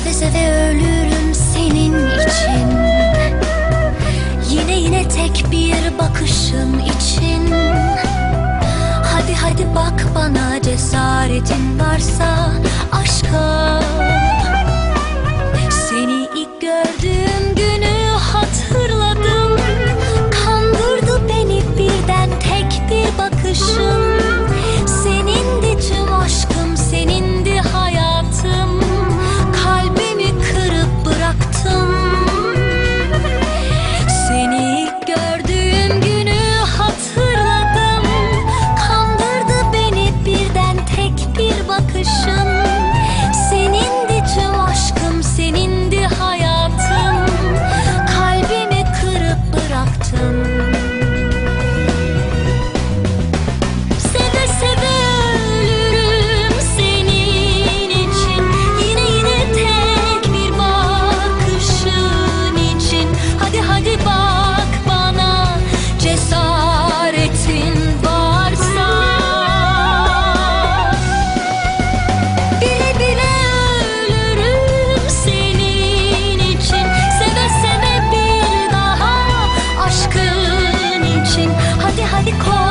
seve ölürüm senin için. Yine yine tek bir bakışın için. Hadi hadi bak bana cesaretin varsa because